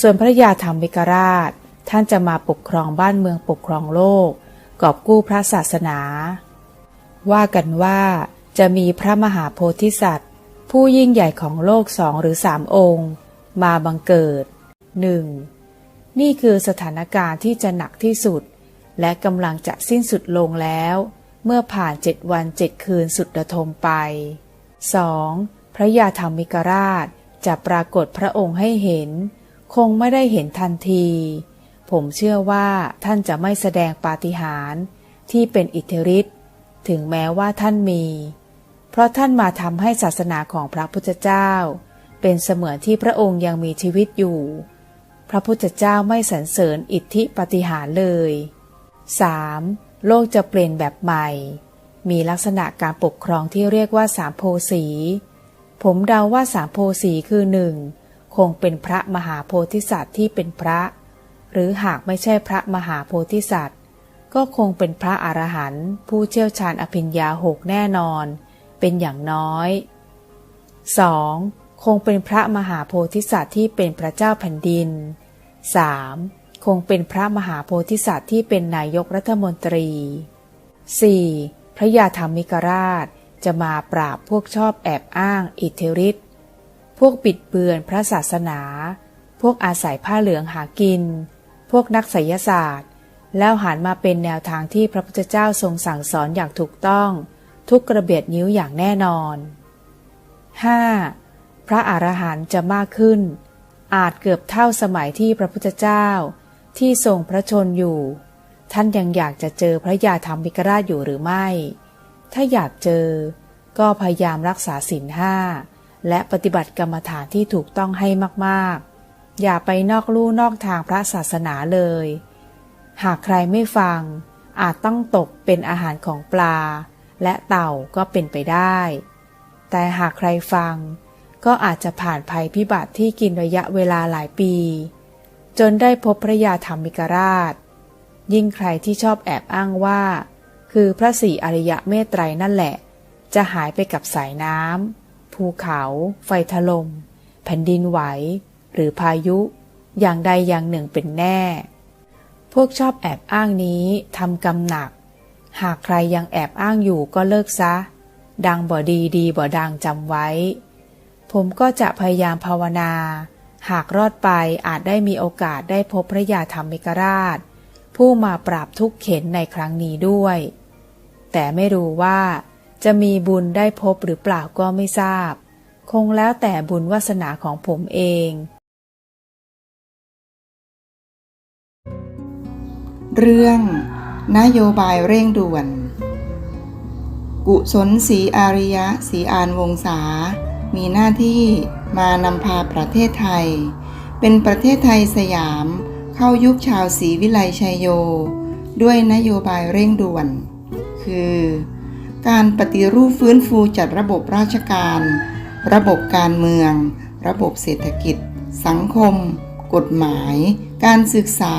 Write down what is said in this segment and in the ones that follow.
ส่วนพระยาธรรมิกราช ท่านจะมาปกครองบ้านเมืองปกครองโลก กอบกู้พระศาสนา ว่ากันว่าจะมีพระมหาโพธิสัตว์ ผู้ยิ่งใหญ่ของโลกสองหรือสามองค์ มาบังเกิดหนึ่งนี่คือสถานการณ์ที่จะหนักที่สุด และกำลังจะสิ้นสุดลงแล้ว เมื่อผ่านเจ็ดวันเจ็ดคืนสุดระทมไป 2. พระยาธรรมิกราชจะปรากฏพระองค์ให้เห็น คงไม่ได้เห็นทันที ผมเชื่อว่าท่านจะไม่แสดงปาฏิหาริย์ที่เป็นอิทธิฤทธิ์ถึงแม้ว่าท่านมี เพราะท่านมาทำให้ศาสนาของพระพุทธเจ้า เป็นเสมือนที่พระองค์ยังมีชีวิตอยู่ พระพุทธเจ้าไม่สรรเสริญอิทธิปาฏิหาริย์เลย 3. โลกจะเปลี่ยนแบบใหม่ มีลักษณะการปกครองที่เรียกว่าสามโพสี ผมเดาว่าสามโพสีคือหนึ่ง คงเป็นพระมหาโพธิสัตว์ที่เป็นพระ หรือหากไม่ใช่พระมหาโพธิสัตว์ ก็คงเป็นพระอรหันต์ผู้เชี่ยวชาญอภิญญาหกแน่นอน เป็นอย่างน้อย 2. คงเป็นพระมหาโพธิสัตว์ที่เป็นพระเจ้าแผ่นดิน 3. คงเป็นพระมหาโพธิสัตว์ที่เป็นนายกรัฐมนตรี 4. พระยาธรรมิกราชจะมาปราบพวกชอบแอบอ้างอิทธิฤทธิ พวกปิดเบือนพระศาสนา พวกอาศัยผ้าเหลืองหากิน พวกนักไสยศาสตร์ แล้วหันมาเป็นแนวทางที่พระพุทธเจ้าทรงสั่งสอนอย่างถูกต้อง ทุกกระเบียดนิ้วอย่างแน่นอน 5. พระอรหันต์จะมากขึ้น อาจเกือบเท่าสมัยที่พระพุทธเจ้า ที่ทรงพระชนอยู่ ท่านยังอยากจะเจอพระยาธรรมิกราชอยู่หรือไม่ ถ้าอยากเจอ ก็พยายามรักษาศีลห้า และปฏิบัติกรรมฐานที่ถูกต้องให้มากๆ อย่าไปนอกลู่นอกทางพระศาสนาเลย หากใครไม่ฟัง อาจต้องตกเป็นอาหารของปลา และเต่าก็เป็นไปได้ แต่หากใครฟัง ก็อาจจะผ่านภัยพิบัติที่กินระยะเวลาหลายปี จนได้พบพระยาธรรมิกราช ยิ่งใครที่ชอบแอบอ้างว่า คือพระสี่อริยะเมตไตรนั่นแหละ จะหายไปกับสายน้ำ ภูเขา ไฟถลม่มแผ่นดินไหว หรือพายุ อย่างใดอย่างหนึ่งเป็นแน่ พวกชอบแอบอ้างนี้ทำกรรมหนัก หากใครยังแอบอ้างอยู่ก็เลิกซะ ดังบ่ดีดีบ่ดังจำไว้ ผมก็จะพยายามภาวนา หากรอดไปอาจได้มีโอกาสได้พบพระยาธรรมิกราช ผู้มาปราบทุกข์เข็นในครั้งนี้ด้วย แต่ไม่รู้ว่า จะมีบุญได้พบหรือเปล่าก็ไม่ทราบ คงแล้วแต่บุญวาสนาของผมเอง เรื่อง นโยบายเร่งด่วน กุศลศรีอาริยะศรีอานวงศา มีหน้าที่มานำพาประเทศไทย เป็นประเทศไทยสยาม เข้ายุคชาวศรีวิไลชัยโย ด้วยนโยบายเร่งด่วน คือ การปฏิรูปฟื้นฟูจัดระบบราชการ ระบบการเมือง ระบบเศรษฐกิจ สังคม กฎหมาย การศึกษา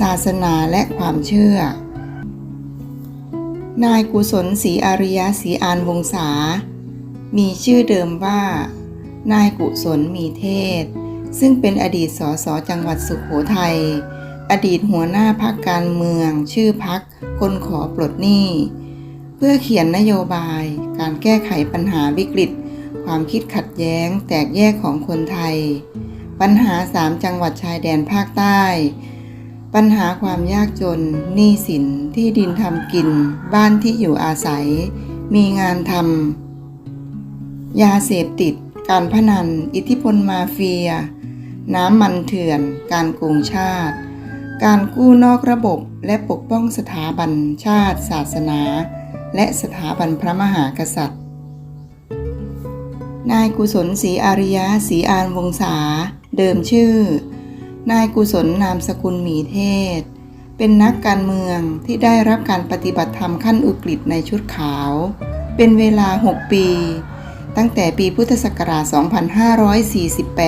ศาสนาและความเชื่อ นายกุศลศรีอาริยศรีอานวงศา มีชื่อเดิมว่า นายกุศลมีเทศ ซึ่งเป็นอดีตสสจังหวัดสุขโขทัย อดีตหัวหน้าพักการเมือง ชื่อพักคนขอปลดหนี้ เพื่อเขียนนโยบาย การแก้ไขปัญหาวิกฤต ความคิดขัดแย้ง แตกแยกของคนไทย ปัญหาสามจังหวัดชายแดนภาคใต้ ปัญหาความยากจน หนี้สิน ที่ดินทำกิน บ้านที่อยู่อาศัย มีงานทำยาเสพติด การพนัน อิทธิพลมาเฟีย น้ำมันเถื่อน การโกงชาติ การกู้นอกระบบและปกป้องสถาบันชาติ ศาสนา และสถาบันพระมหากษัตริย์ นายกุศลศรีอาริยะศรีอานวงศา เดิมชื่อ นายกุศลนามสกุลหมีเทศ เป็นนักการเมืองที่ได้รับการปฏิบัติธรรมขั้นอุกฤษในชุดขาว เป็นเวลา 6 ปี ตั้งแต่ปีพุทธศักราช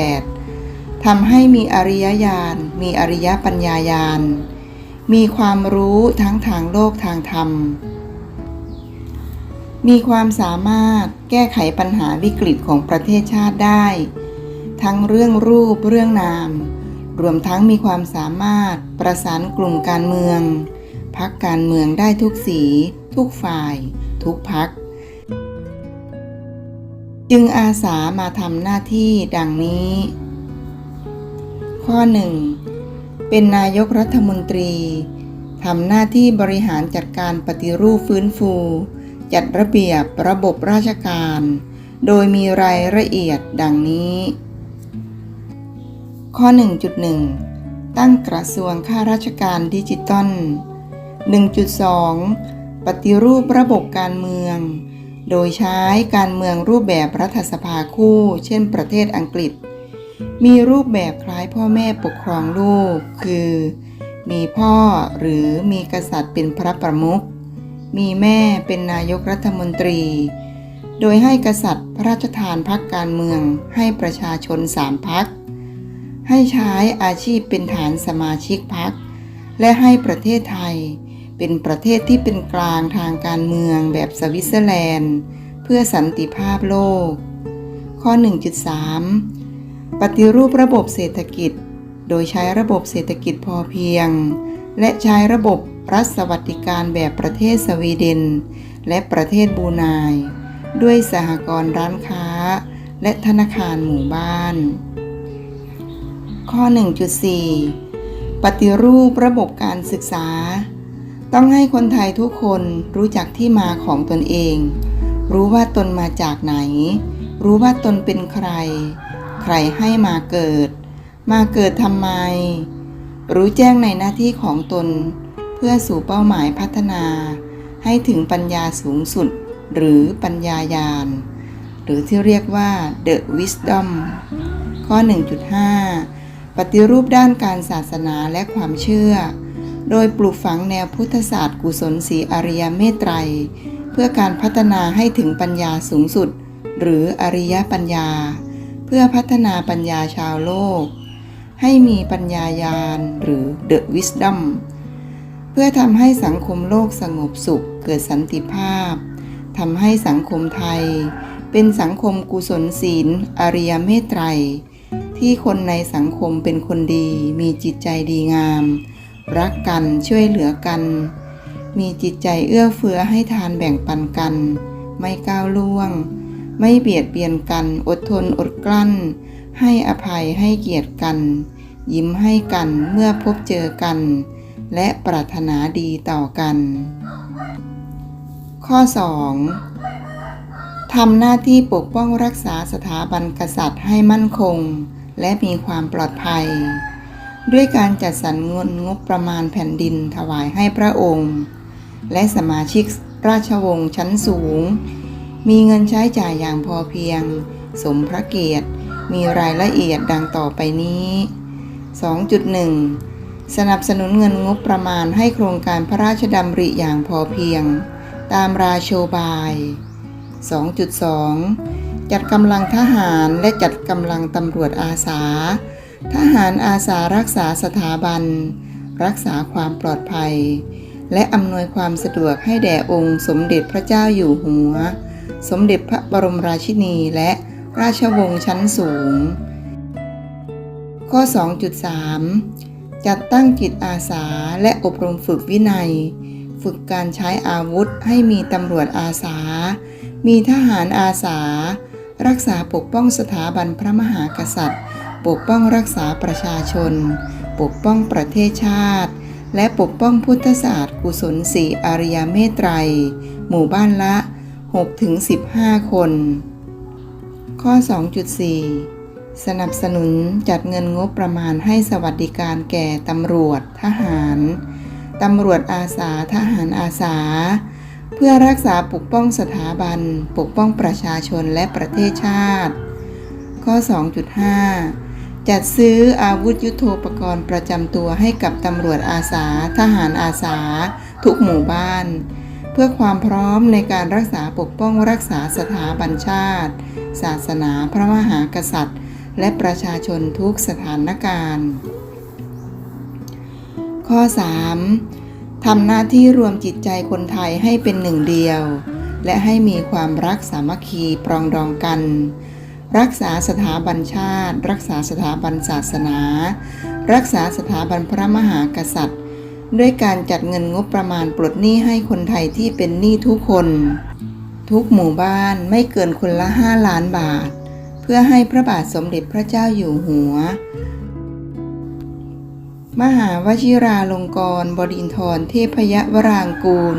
2548 ทำให้มีอริยญาณ มีอริยปัญญายาณมีความรู้ทั้งทางโลกทางธรรม มีความสามารถแก้ไขปัญหาวิกฤตของประเทศชาติได้ ทั้งเรื่องรูปเรื่องนาม รวมทั้งมีความสามารถประสานกลุ่มการเมือง พักการเมืองได้ทุกสี ทุกฝ่าย ทุกพัก จึงอาสามาทำหน้าที่ดังนี้ ข้อ 1. เป็นนายกรัฐมนตรีทำหน้าที่บริหารจัดการปฏิรูปฟื้นฟู จัดระเบียบระบบราชการ โดยมีรายละเอียดดังนี้ ข้อ 1.1 ตั้งกระทรวงข้าราชการดิจิตอล 1.2 ปฏิรูประบบการเมือง โดยใช้การเมืองรูปแบบรัฐสภาคู่ เช่นประเทศอังกฤษ มีรูปแบบคล้ายพ่อแม่ปกครองลูก คือ มีพ่อหรือมีกษัตริย์เป็นพระประมุข มีแม่เป็นนายกรัฐมนตรี โดยให้กษัตริย์พระราชทานพักการเมืองให้ประชาชนสามพัก ให้ใช้อาชีพเป็นฐานสมาชิกพัก และให้ประเทศไทย เป็นประเทศที่เป็นกลางทางการเมืองแบบสวิตเซอร์แลนด์ เพื่อสันติภาพโลก ข้อ 1.3 ปฏิรูประบบเศรษฐกิจ โดยใช้ระบบเศรษฐกิจพอเพียง และใช้ระบบรัฐสวัสดิการแบบประเทศสวีเดน และประเทศบรูไนด้วยสหกรณ์ร้านค้า และธนาคารหมู่บ้าน ข้อ 1.4 ปฏิรูประบบการศึกษา ต้องให้คนไทยทุกคนรู้จักที่มาของตนเอง รู้ว่าตนมาจากไหน รู้ว่าตนเป็นใคร ใครให้มาเกิด มาเกิดทำไม รู้แจ้งในหน้าที่ของตน เพื่อสู่เป้าหมายพัฒนา ให้ถึงปัญญาสูงสุด หรือปัญญายาณหรือที่เรียกว่า the wisdom ข้อ 1.5 ปฏิรูปด้านการศาสนาและความเชื่อ โดยปลูกฝังแนวพุทธศาสตร์กุศลสีอริยเมตไตร เพื่อการพัฒนาให้ถึงปัญญาสูงสุด หรืออริยปัญญา เพื่อพัฒนาปัญญาชาวโลก ให้มีปัญญายาณหรือ the wisdom เพื่อทำให้สังคมโลกสงบสุขเกิดสันติภาพทำให้สังคมไทย เป็นสังคมกุศลศีล อริยเมตไตร ที่คนในสังคมเป็นคนดีมีจิตใจดีงาม รักกันช่วยเหลือกัน มีจิตใจเอื้อเฟื้อให้ทานแบ่งปันกัน ไม่ก้าวล่วง ไม่เบียดเบียนกัน อดทนอดกลั้น ให้อภัยให้เกียรติกัน ยิ้มให้กันเมื่อพบเจอกัน และปรารถนาดีต่อกัน ข้อ 2. ทำหน้าที่ปกป้องรักษาสถาบันกษัตริย์ให้มั่นคง และมีความปลอดภัย ด้วยการจัดสรรเงินงบประมาณแผ่นดินถวายให้พระองค์ และสมาชิกราชวงศ์ชั้นสูง มีเงินใช้จ่ายอย่างพอเพียง สมพระเกียรติ มีรายละเอียดดังต่อไปนี้ 2.1 สนับสนุนเงินงบประมาณให้โครงการพระราชดำริอย่างพอเพียง ตามราโชบาย 2.2 จัดกำลังทหารและจัดกำลังตำรวจอาสา ทหารอาสารักษาสถาบัน รักษาความปลอดภัย และอำนวยความสะดวกให้แด่องค์สมเด็จพระเจ้าอยู่หัว สมเด็จพระบรมราชินีและ ราชวงศ์ชั้นสูง ข้อ 2.3 จัดตั้งจิตอาสาและอบรมฝึกวินัย ฝึกการใช้อาวุธให้มีตำรวจอาสา มีทหารอาสา รักษาปกป้องสถาบันพระมหากษัตริย์ ปกป้องรักษาประชาชน ปกป้องประเทศชาติ และปกป้องพุทธศาสตร์กุศลสีอริยเมตไตร หมู่บ้านละ 6-15 คน ข้อ 2.4 สนับสนุนจัดเงินงบประมาณให้สวัสดิการแก่ตำรวจทหารตำรวจอาสาทหารอาสา เพื่อรักษาปกป้องสถาบัน ปกป้องประชาชนและประเทศชาติ ข้อ 2.5 จัดซื้ออาวุธยุโทโธปกรณ์ประจำตัวให้กับตำรวจอาสาทหารอาสา ทุกหมู่บ้าน พื่อความพร้อมในการรักษาปกป้องรักษาสถาบันชาติ ศาสนาพระมหากษัตริย์ และประชาชนทุกสถานการณ์ ข้อ 3. ทำหน้าที่รวมจิตใจคนไทยให้เป็นหนึ่งเดียว และให้มีความรักสามัคคีปรองดองกัน รักษาสถาบันชาติ รักษาสถาบันศาสนา รักษาสถาบันพระมหากษัตริย์ ด้วยการจัดเงินงบประมาณปลดหนี้ให้คนไทยที่เป็นหนี้ทุกคน ทุกหมู่บ้านไม่เกินคนละ 5 ล้านบาท เพื่อให้พระบาทสมเด็จพระเจ้าอยู่หัว มหาวชิราลงกรณบดินทรเทพยวรางกูล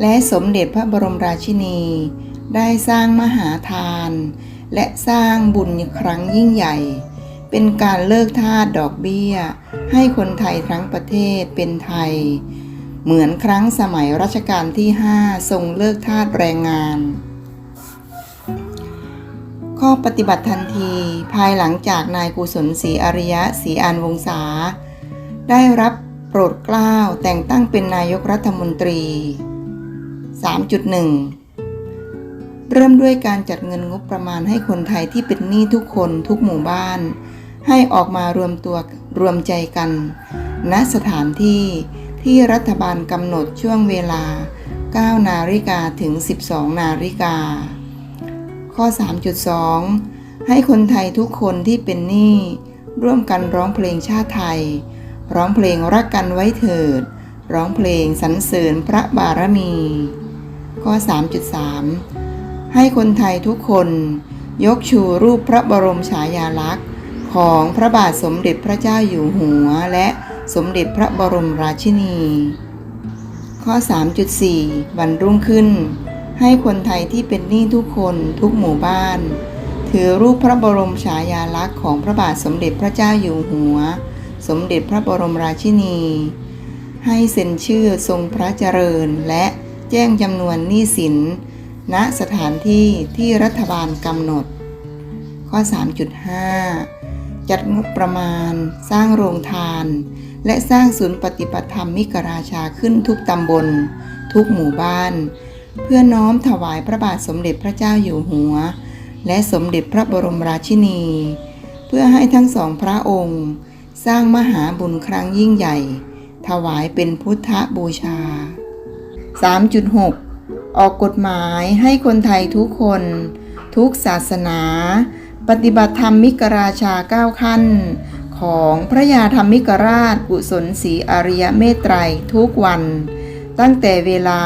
และสมเด็จพระบรมราชินี ได้สร้างมหาทาน และสร้างบุญครั้งยิ่งใหญ่ เป็นการเลิกทาสดอกเบี้ย ให้คนไทยทั้งประเทศเป็นไทย เหมือนครั้งสมัยรัชกาลที่ 5 ทรงเลิกทาสแรงงาน ข้อปฏิบัติทันทีภายหลังจากนายกุศลศรีอริยะศรีอานวงศาได้รับโปรดเกล้าแต่งตั้งเป็นนายกรัฐมนตรี 3.1เริ่มด้วยการจัดเงินงบประมาณให้คนไทยที่เป็นหนี้ทุกคนทุกหมู่บ้าน ให้ออกมารวมตัวรวมใจกัน ณสถานที่ที่รัฐบาลกำหนดช่วงเวลา 9 นาฬิกาถึง 12 นาฬิกา ข้อ 3.2 ให้คนไทยทุกคนที่เป็นหนี้ร่วมกันร้องเพลงชาติไทย ร้องเพลงรักกันไว้เถิด ร้องเพลงสรรเสริญพระบารมี ข้อ 3.3 ให้คนไทยทุกคน ยกชูรูปพระบรมฉายาลักษณ์ ของพระบาทสมเด็จพระเจ้าอยู่หัว และสมเด็จพระบรมราชินี ข้อ 3.4 วันรุ่งขึ้น ให้คนไทยที่เป็นหนี้ทุกคนทุกหมู่บ้าน ถือรูปพระบรมฉายาลักษณ์ของพระบาทสมเด็จพระเจ้าอยู่หัว สมเด็จพระบรมราชินี ให้เซ็นชื่อทรงพระเจริญและแจ้งจำนวนหนี้สิน ณสถานที่ที่รัฐบาลกำหนด ข้อ 3.5 จัดงบประมาณ สร้างโรงทาน และสร้างศูนย์ปฏิบัติธรรมมิกราชาขึ้นทุกตำบล ทุกหมู่บ้าน เพื่อน้อมถวายพระบาทสมเด็จพระเจ้าอยู่หัว และสมเด็จพระบรมราชินี เพื่อให้ทั้งสองพระองค์ สร้างมหาบุญครั้งยิ่งใหญ่ ถวายเป็นพุทธบูชา 3.6 ออกกฎหมายให้คนไทยทุกคน ทุกศาสนา ปฏิบัติธรรมมิกราชาเก้าขั้น ของพระยาธรรมมิกราชกุศลศรีอริยเมตไตรทุกวัน ตั้งแต่เวลา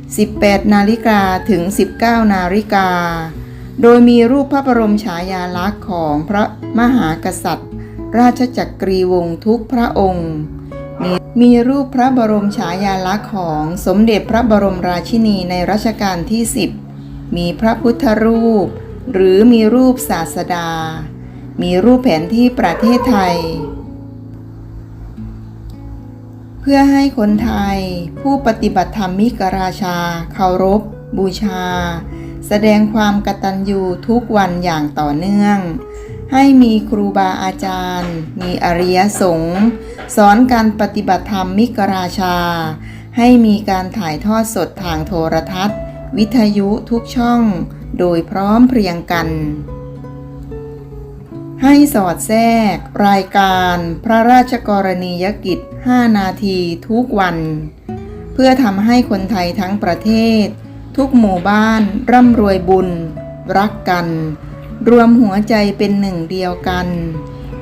18 นาฬิกาถึง 19 นาฬิกา โดยมีรูปพระบรมฉายาลักษณ์ของพระมหากษัตริย์ ราชจักรีวงศ์ทุกพระองค์ มีมีรูปพระบรมฉายาลักษณ์ของสมเด็จพระบรมราชินีในรัชกาลที่ 10 มีพระพุทธรูป หรือมีรูปศาสดา มีรูปแผนที่ประเทศไทย เพื่อให้คนไทยผู้ปฏิบัติธรรมมิกราชาเคารพ บูชา แสดงความกตัญญูทุกวันอย่างต่อเนื่อง ให้มีครูบาอาจารย์ มีอริยสงฆ์สอนการปฏิบัติธรรมมิกราชา ให้มีการถ่ายทอดสดทางโทรทัศน์ วิทยุทุกช่อง โดยพร้อมเพรียงกัน ให้สอดแทรก รายการพระราชกรณียกิจ 5 นาทีทุกวัน เพื่อทำให้คนไทยทั้งประเทศ ทุกหมู่บ้านร่ำรวยบุญ รักกัน รวมหัวใจเป็นหนึ่งเดียวกัน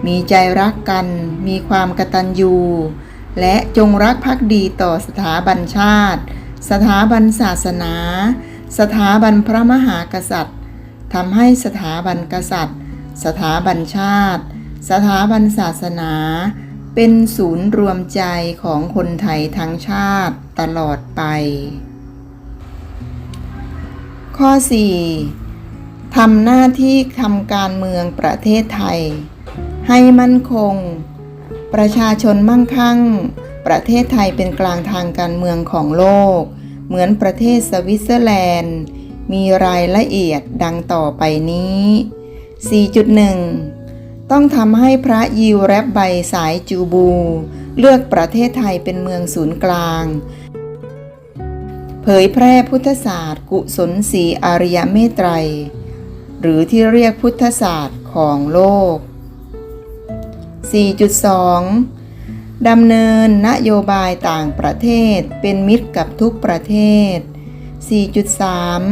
มีใจรักกัน มีความกตัญญูและจงรักภักดีต่อสถาบันชาติ สถาบันศาสนา สถาบันพระมหากษัตริย์ทำให้สถาบันกษัตริย์ สถาบันชาติ สถาบันศาสนา เป็นศูนย์รวมใจของคนไทยทั้งชาติตลอดไป ข้อ 4. ทำหน้าที่ทำการเมืองประเทศไทย ให้มั่นคง ประชาชนมั่งคั่ง ประเทศไทยเป็นกลางทางการเมืองของโลก เหมือนประเทศสวิตเซอร์แลนด์ มีรายละเอียดดังต่อไปนี้ 4.1 ต้องทำให้พระยิวแรบใบสายจูบู เลือกประเทศไทยเป็นเมืองศูนย์กลาง เผยแพร่พุทธศาสตร์ กุศลศรีอริยเมตไตร หรือที่เรียกพุทธศาสตร์ของโลก 4.2 ดำเนินนโยบายต่างประเทศเป็นมิตรกับทุกประเทศ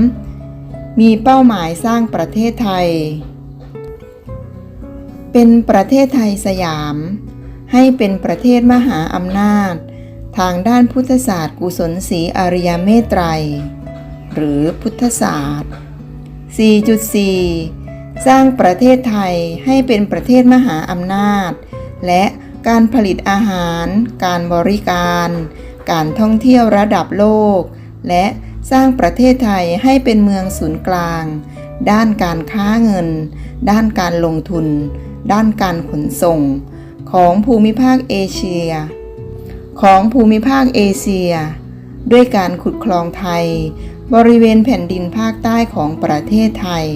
4.3 มีเป้าหมายสร้างประเทศไทย เป็นประเทศไทยสยาม ให้เป็นประเทศมหาอำนาจ ทางด้านพุทธศาสตร์กุศลศรีอริยเมตไตรยหรือพุทธศาสตร์ 4.4 สร้างประเทศไทยให้เป็นประเทศมหาอำนาจ และ การผลิตอาหาร การบริการ การท่องเที่ยวระดับโลก และสร้างประเทศไทยให้เป็นเมืองศูนย์กลาง ด้านการค้าเงิน ด้านการลงทุน ด้านการขนส่ง ของภูมิภาคเอเชีย ของภูมิภาคเอเชีย ด้วยการขุดคลองไทย บริเวณแผ่นดินภาคใต้ของประเทศไทย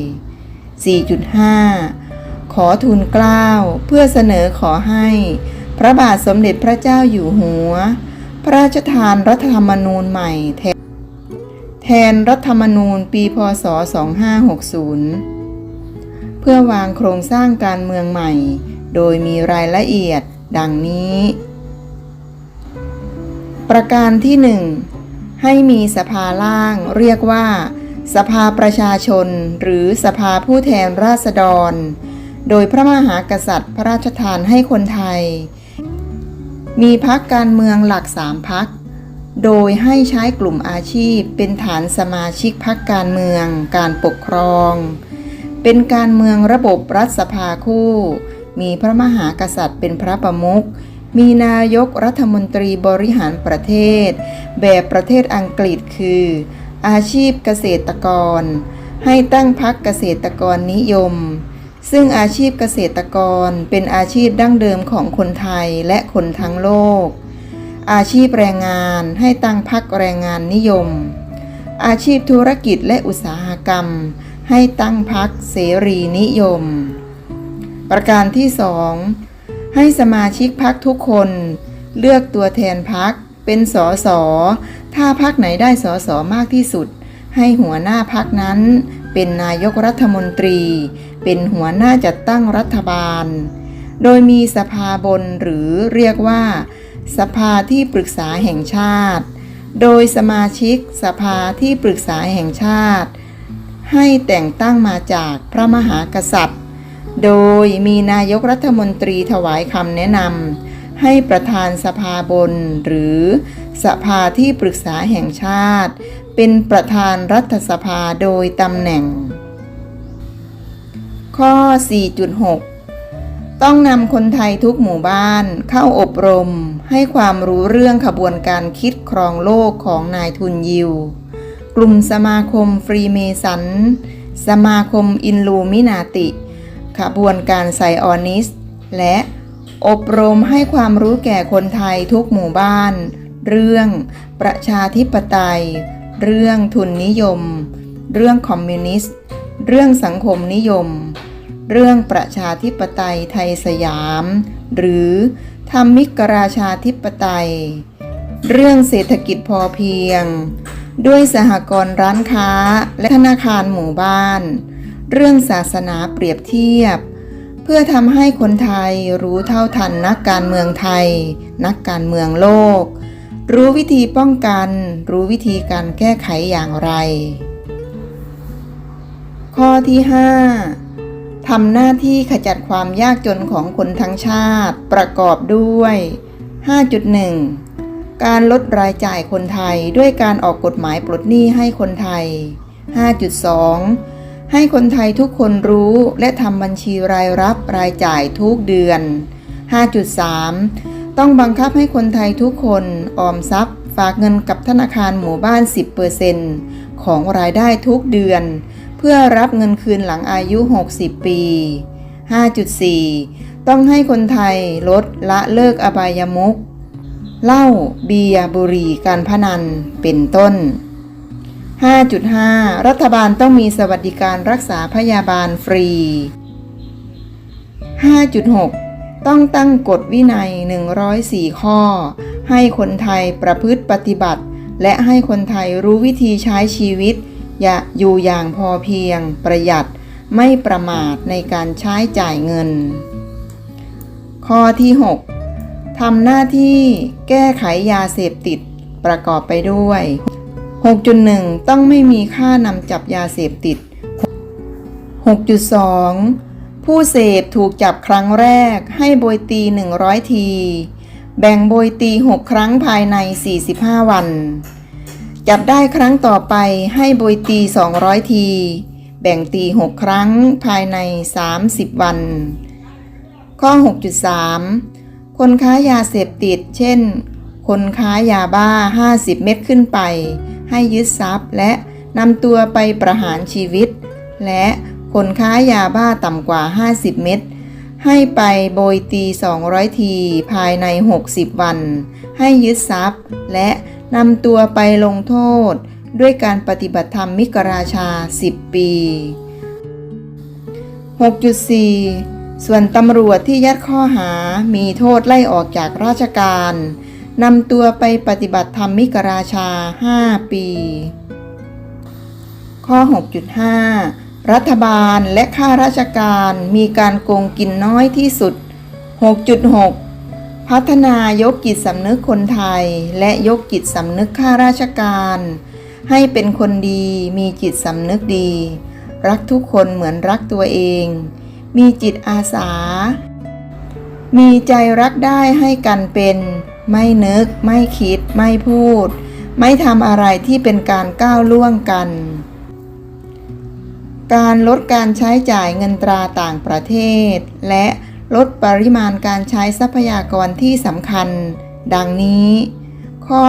4.5ขอทุนกล้าวเพื่อเสนอขอให้ พระบาทสมเด็จพระเจ้าอยู่หัว พระราชทานรัฐธรรมนูญใหม่แทนแทนรัฐธรรมนูญปีพศ 2560 เพื่อวางโครงสร้างการเมืองใหม่ โดยมีรายละเอียดดังนี้ ประการที่หนึ่งให้มีสภาล่างเรียกว่า สภาประชาชน หรือสภาผู้แทนราษฎร โดยพระมหากษัตริย์พระราชทานให้คนไทย มีพักการเมืองหลักสามพัก โดยให้ใช้กลุ่มอาชีพเป็นฐานสมาชิกพักการเมือง การปกครอง เป็นการเมืองระบบรัฐสภาคู่ มีพระมหากษัตริย์เป็นพระประมุข มีนายกรัฐมนตรีบริหารประเทศ แบบประเทศอังกฤษคือ อาชีพเกษตรกร ให้ตั้งพักเกษตรกรนิยม ซึ่งอาชีพเกษตรกรเป็นอาชีพดั้งเดิมของคนไทยและคนทั้งโลก อาชีพแรงงานให้ตั้งพักแรงงานนิยม อาชีพธุรกิจและอุตสาหกรรม ให้ตั้งพักเสรีนิยม ประการที่สองให้สมาชิกพักทุกคน เลือกตัวแทนพักเป็นสสถ้าพักไหนได้สสมากที่สุด ให้หัวหน้าพักนั้น เป็นนายกรัฐมนตรี เป็นหัวหน้าจัดตั้งรัฐบาล โดยมีสภาบนหรือเรียกว่า สภาที่ปรึกษาแห่งชาติ โดยสมาชิกสภาที่ปรึกษาแห่งชาติ ให้แต่งตั้งมาจากพระมหากษัตริย์ โดยมีนายกรัฐมนตรีถวายคำแนะนำให้ประธานสภาบนหรือสภาที่ปรึกษาแห่งชาติ เป็นประธานรัฐสภาโดยตำแหน่ง ข้อ 4.6 ต้องนำคนไทยทุกหมู่บ้านเข้าอบรม ให้ความรู้เรื่องขบวนการคิดครองโลกของนายทุนยิว กลุ่มสมาคมฟรีเมสัน สมาคมอินลูมินาติ ขบวนการไซออนิส และอบรมให้ความรู้แก่คนไทยทุกหมู่บ้าน เรื่องประชาธิปไตย เรื่องทุนนิยม เรื่องคอมมิวนิสต์ เรื่องสังคมนิยม เรื่องประชาธิปไตยไทยสยาม หรือธรรมิกราชาธิปไตย เรื่องเศรษฐกิจพอเพียง ด้วยสหกรณ์ร้านค้าและธนาคารหมู่บ้าน เรื่องศาสนาเปรียบเทียบ เพื่อทำให้คนไทยรู้เท่าทันนักการเมืองไทย นักการเมืองโลก รู้วิธีป้องกัน รู้วิธีการแก้ไขอย่างไร ข้อที่ 5ทำหน้าที่ขจัดความยากจนของคนทั้งชาติ ประกอบด้วย 5.1 การลดรายจ่ายคนไทยด้วยการออกกฎหมายปลดหนี้ให้คนไทย 5.2 ให้คนไทยทุกคนรู้และทำบัญชีรายรับรายจ่ายทุกเดือน 5.3 ต้องบังคับให้คนไทยทุกคนออมทรัพย์ ฝากเงินกับธนาคารหมู่บ้าน 10%ของรายได้ทุกเดือน เพื่อรับเงินคืนหลังอายุ 60 ปี 5.4 ต้องให้คนไทยลดละเลิกอบายมุขเหล้าเบียร์บุหรี่การพนันเป็นต้น 5.5 รัฐบาลต้องมีสวัสดิการรักษาพยาบาลฟรี 5.6 ต้องตั้งกฎวินัย 104 ข้อ ให้คนไทยประพฤติปฏิบัติ และให้คนไทยรู้วิธีใช้ชีวิต อย่าอยู่อย่างพอเพียง ประหยัดไม่ประมาทในการใช้จ่ายเงิน ข้อที่ 6 ทำหน้าที่แก้ไขยาเสพติดประกอบไปด้วย 6.1 ต้องไม่มีค่านำจับยาเสพติด 6.2 ผู้เสพถูกจับครั้งแรกให้โบยตี 100 ที แบ่งโบยตี 6 ครั้งภายใน 45 วัน จับได้ครั้งต่อไปให้โบยตี 200 ที แบ่งตี 6 ครั้งภายใน 30 วัน ข้อ 6.3 คนค้ายาเสพติด เช่น คนค้ายาบ้า 50 เม็ดขึ้นไป ให้ยึดทรัพย์และนำตัวไปประหารชีวิต และ คนค้ายาบ้าต่ำกว่า 50 เม็ดให้ไปโบยตี 200 ที ภายใน 60 วัน ให้ยึดทรัพย์ และนำตัวไปลงโทษ ด้วยการปฏิบัติธรรมมิกราชา 10 ปี 6.4 ส่วนตำรวจที่ยัดข้อหา มีโทษไล่ออกจากราชการนำตัวไปปฏิบัติธรรมมิกราชา 5 ปี ข้อ 6.5 รัฐบาลและข้าราชการมีการโกงกินน้อยที่สุด 6.6 พัฒนายกจิตสำนึกคนไทย และยกจิตสำนึกข้าราชการ ให้เป็นคนดีมีจิตสำนึกดี รักทุกคนเหมือนรักตัวเอง มีจิตอาสา มีใจรักได้ให้กันเป็น ไม่นึก ไม่คิด ไม่พูด ไม่ทำอะไรที่เป็นการก้าวล่วงกัน การลดการใช้จ่ายเงินตราต่างประเทศ และลดปริมาณการใช้ทรัพยากรที่สำคัญ ดังนี้ ข้อ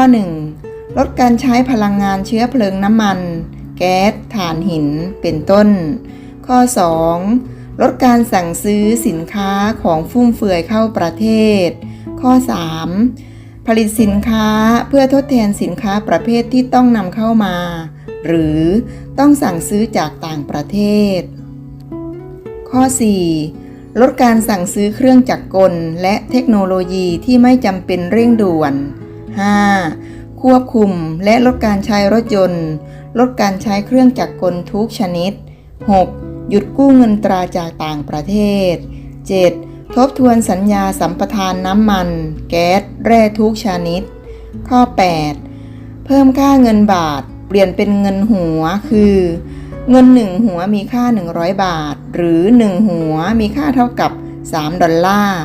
1. ลดการใช้พลังงานเชื้อเพลิงน้ำมัน แก๊สถ่านหินเป็นต้น ข้อ 2. ลดการสั่งซื้อสินค้าของฟุ่มเฟือยเข้าประเทศ ข้อ 3. ผลิตสินค้าเพื่อทดแทนสินค้าประเภทที่ต้องนำเข้ามา หรือต้องสั่งซื้อจากต่างประเทศ ข้อ 4. ลดการสั่งซื้อเครื่องจักรกลและเทคโนโลยีที่ไม่จำเป็นเร่งด่วน 5. ควบคุมและลดการใช้รถยนต์ ลดการใช้เครื่องจักรกลทุกชนิด 6. หยุดกู้เงินตราจากต่างประเทศ 7. ทบทวนสัญญาสัมปทานน้ำมัน แก๊ส แร่ทุกชนิด ข้อ 8. เพิ่มค่าเงินบาท ปลี่ยนเป็นเงินหัวคือ เงิน 1 หัวมีค่า 100 บาท หรือ 1 หัวมีค่าเท่ากับ 3 ดอลลาร์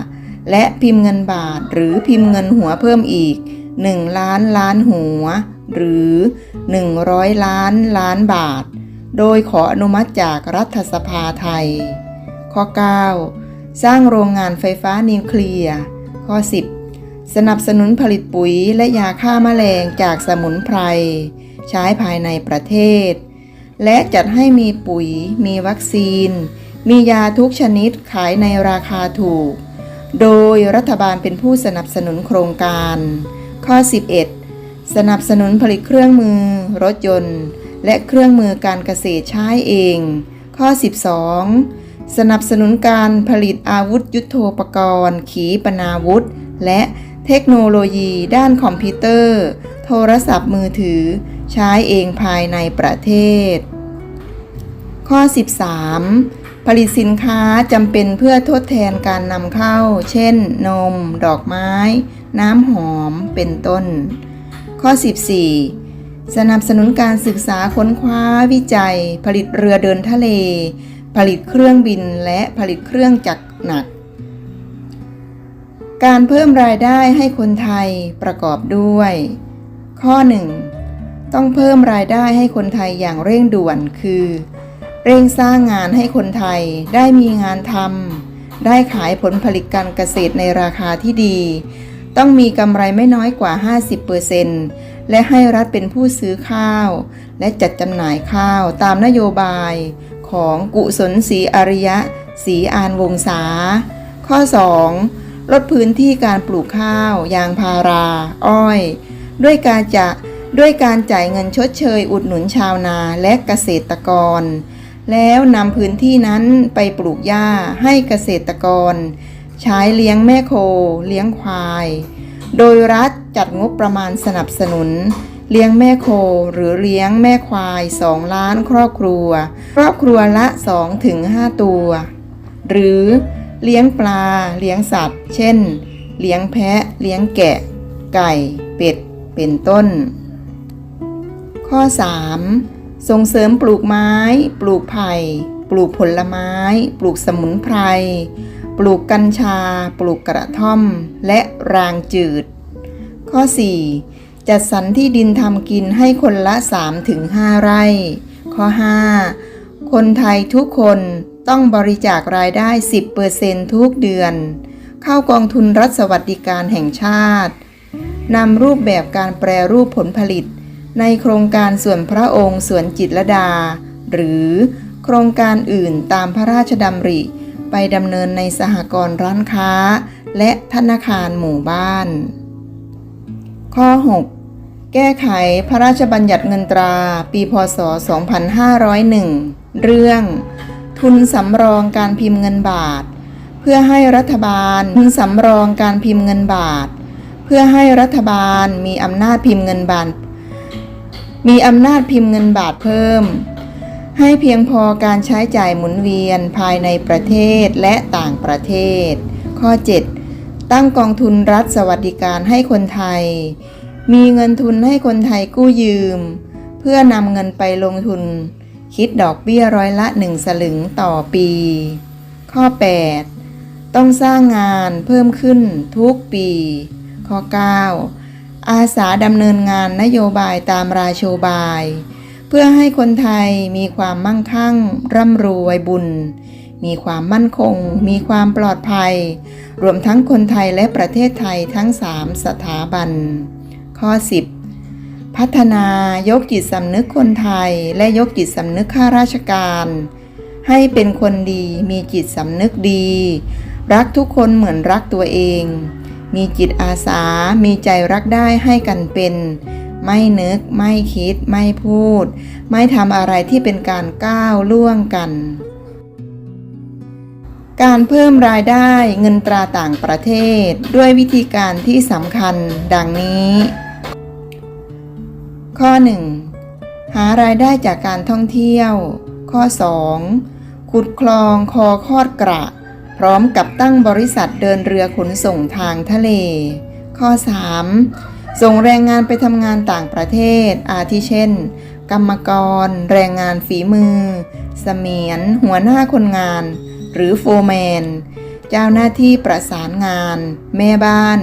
และพิมพ์เงินบาท หรือพิมพ์เงินหัวเพิ่มอีก 1 ล้านล้านหัว หรือ 100 ล้านล้านบาท โดยขออนุมัติจากรัฐสภาไทย ข้อ 9 สร้างโรงงานไฟฟ้านิวเคลียร์ ข้อ 10 สนับสนุนผลิตปุ๋ยและยาฆ่าแมลงจากสมุนไพร ใช้ภายในประเทศ และจัดให้มีปุ๋ย มีวัคซีน มียาทุกชนิดขายในราคาถูก โดยรัฐบาลเป็นผู้สนับสนุนโครงการ ข้อ 11 สนับสนุนผลิตเครื่องมือ รถยนต์ และเครื่องมือการเกษตรใช้เอง ข้อ 12 สนับสนุนการผลิตอาวุธยุโทโธปกรณ์ ขีปนาวุธ และเทคโนโลยีด้านคอมพิวเตอร์ โทรศัพท์มือถือ ใช้เองภายในประเทศ ข้อ 13 ผลิตสินค้าจำเป็นเพื่อทดแทนการนำเข้า เช่น นม ดอกไม้ น้ำหอม เป็นต้น ข้อ 14สนับสนุนการศึกษาค้นคว้าวิจัย ผลิตเรือเดินทะเล ผลิตเครื่องบินและผลิตเครื่องจักรหนัก การเพิ่มรายได้ให้คนไทยประกอบด้วย ข้อ 1 ต้องเพิ่มรายได้ให้คนไทยอย่างเร่งด่วนคือ เร่งสร้างงานให้คนไทยได้มีงานทำได้ขายผลผลิตการเกษตรในราคาที่ดี ต้องมีกำไรไม่น้อยกว่า 50%และให้รัฐเป็นผู้ซื้อข้าว และจัดจำหน่ายข้าวตามนโยบาย ของกุศลศรีอริยะศรีอานวงศาข้อ 2 ลดพื้นที่การปลูกข้าว ยางพารา อ้อย ด้วยการจะ ด้วยการจ่ายเงินชดเชยอุดหนุนชาวนาและเกษตรกร แล้วนำพื้นที่นั้นไปปลูกหญ้าให้เกษตรกร ใช้เลี้ยงแม่โค เลี้ยงควาย โดยรัฐจัดงบประมาณสนับสนุน เลี้ยงแม่โคหรือเลี้ยงแม่ควาย 2 ล้านครอบครัว ครอบครัวละ2ถึง5ตัว หรือเลี้ยงปลา เลี้ยงสัตว์ เช่น เลี้ยงแพะ เลี้ยงแกะ ไก่ เป็ด เป็นต้น ข้อ 3. ส่งเสริมปลูกไม้ ปลูกไผ่ ปลูกผลไม้ ปลูกสมุนไพร ปลูกกัญชา ปลูกกระท่อม และรางจืด ข้อ 4. จัดสรรที่ดินทำกินให้คนละ 3-5 ไร่ ข้อ 5. คนไทยทุกคนต้องบริจาครายได้ 10%ทุกเดือน เข้ากองทุนรัฐสวัสดิการแห่งชาตินำรูปแบบการแปรรูปผลผลิต ในโครงการส่วนพระองค์สวนจิตรดา หรือโครงการอื่นตามพระราชดำริ ไปดำเนินในสหกรณ์ร้านค้า และธนาคารหมู่บ้าน ข้อ 6 แก้ไขพระราชบัญญัติเงินตราปีพศ 2501 เรื่อง ทุนสำรองการพิมพ์เงินบาท เพื่อให้รัฐบาลทุนสำรองการพิมพ์เงินบาท เพื่อให้รัฐบาลมีอำนาจพิมพ์เงินบาท มีอำนาจพิมพ์เงินบาทเพิ่ม ให้เพียงพอการใช้จ่ายหมุนเวียนภายในประเทศและต่างประเทศ ข้อ 7 ตั้งกองทุนรัฐสวัสดิการให้คนไทย มีเงินทุนให้คนไทยกู้ยืม เพื่อนำเงินไปลงทุน คิดดอกเบี้ยร้อยละหนึ่งสลึงต่อปี ข้อ 8 ต้องสร้างงานเพิ่มขึ้นทุกปี ข้อ 9 อาสาดำเนินงานนโยบายตามราโชบาย เพื่อให้คนไทยมีความมั่งคั่ง ร่ำรวยบุญ มีความมั่นคง มีความปลอดภัย รวมทั้งคนไทยและประเทศไทยทั้ง 3 สถาบัน ข้อ 10 พัฒนายกจิตสำนึกคนไทยและยกจิตสำนึกข้าราชการ ให้เป็นคนดีมีจิตสำนึกดี รักทุกคนเหมือนรักตัวเอง มีจิตอาสา มีใจรักได้ให้กันเป็น ไม่นึก ไม่คิด ไม่พูด ไม่ทำอะไรที่เป็นการก้าวล่วงกัน การเพิ่มรายได้เงินตราต่างประเทศ ด้วยวิธีการที่สำคัญดังนี้ ข้อ 1. หารายได้จากการท่องเที่ยว ข้อ 2. ขุดคลองคอคอดกระ พร้อมกับตั้งบริษัทเดินเรือขนส่งทางทะเล ข้อ 3. ส่งแรงงานไปทำงานต่างประเทศ อาทิเช่น กรรมกร แรงงานฝีมือ เสมียน หัวหน้าคนงาน หรือโฟร์แมน เจ้าหน้าที่ประสานงาน แม่บ้าน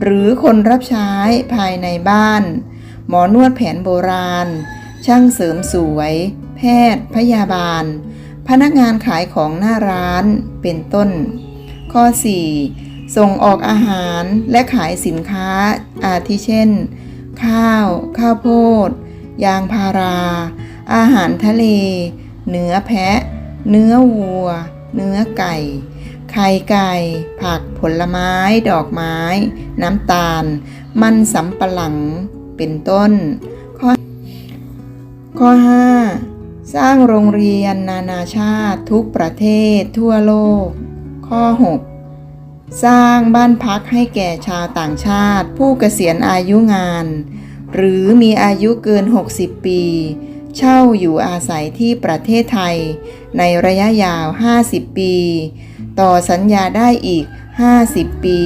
หรือคนรับใช้ภายในบ้าน หมอนวดแผนโบราณ ช่างเสริมสวย แพทย์ พยาบาล พนักงานขายของหน้าร้านเป็นต้น ข้อ 4. ส่งออกอาหารและขายสินค้าอาทิเช่น ข้าว ข้าวโพด ยางพารา อาหารทะเล เนื้อแพะ เนื้อวัว เนื้อไก่ ไข่ไก่ ผักผลไม้ ดอกไม้ น้ำตาล มันสำปะหลัง เป็นต้น ข้อข้อ 5 สร้างโรงเรียนนานาชาติทุกประเทศทั่วโลก ข้อ 6 สร้างบ้านพักให้แก่ชาวต่างชาติ ผู้เกษียณอายุงาน หรือมีอายุเกิน 60 ปี เช่าอยู่อาศัยที่ประเทศไทย ในระยะยาว 50 ปี ต่อสัญญาได้อีก 50 ปี